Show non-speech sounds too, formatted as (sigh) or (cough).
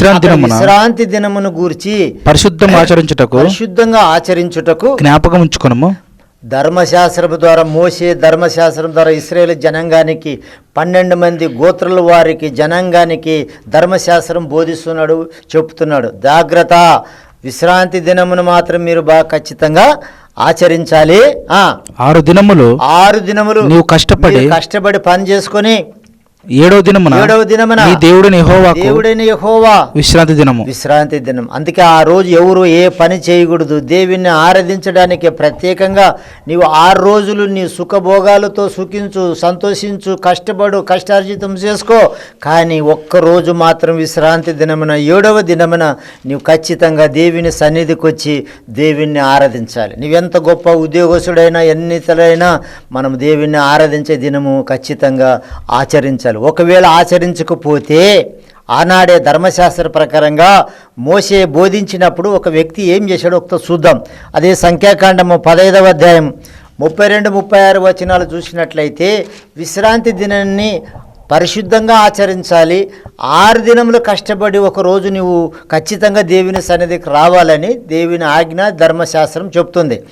విశ్రాంతి దినమున విశ్రాంతి దినమును గూర్చి పరిశుద్ధం (clears throat) ఆచరించుటకు పరిశుద్ధంగా ఆచరించుటకు జ్ఞాపకం ఉంచుకొనము. ధర్మశాస్త్రం ద్వారా మోసే ధర్మశాస్త్రం ద్వారా ఇస్రాయేల్ జనాంగానికి పన్నెండు మంది గోత్రుల వారికి జనాంగానికి ధర్మశాస్త్రం బోధిస్తున్నాడు చెప్తున్నాడు. జాగ్రత్త. విశ్రాంతి దినమును మాత్రం మీరు బాగా ఖచ్చితంగా ఆచరించాలి. ఆరు దినములు ఆరు దినములు నీవు కష్టపడి కష్టపడి పని చేసుకొని ఏడో దినమున ఏడవ దినమున నీ దేవుడిని యెహోవాకు దేవుడైన యెహోవా విశ్రాంతి దినము. విశ్రాంతి దినం. అందుకే ఆ రోజు ఎవరు ఏ పని చేయకూడదు. దేవుణ్ణి ఆరాధించడానికి ప్రత్యేకంగా నీవు ఆరు రోజులు నీ సుఖభోగాలతో సుఖించు సంతోషించు కష్టపడు కష్టార్జితం చేసుకో. కానీ ఒక్క రోజు మాత్రం విశ్రాంతి దినమున ఏడవ దినమున నీవు ఖచ్చితంగా దేవుని సన్నిధికి వచ్చి దేవుణ్ణి ఆరాధించాలి. నీవెంత గొప్ప ఉద్యోగస్తుడైనా ఎన్నితలైనా మనం దేవుణ్ణి ఆరాధించే దినము ఖచ్చితంగా ఆచరించాలి. ఒకవేళ ఆచరించకపోతే ఆనాడే ధర్మశాస్త్ర ప్రకారంగా మోసే బోధించినప్పుడు ఒక వ్యక్తి ఏం చేశాడో ఒకతో చూద్దాం. అదే సంఖ్యాకాండము పదహైదవ అధ్యాయం ముప్పై రెండు ముప్పై ఆరు వచనాలు చూసినట్లయితే విశ్రాంతి దినాన్ని పరిశుద్ధంగా ఆచరించాలి. ఆరు దినములు కష్టపడి ఒక రోజు నువ్వు ఖచ్చితంగా దేవుని సన్నిధికి రావాలని దేవుని ఆజ్ఞ ధర్మశాస్త్రం చెప్తుంది.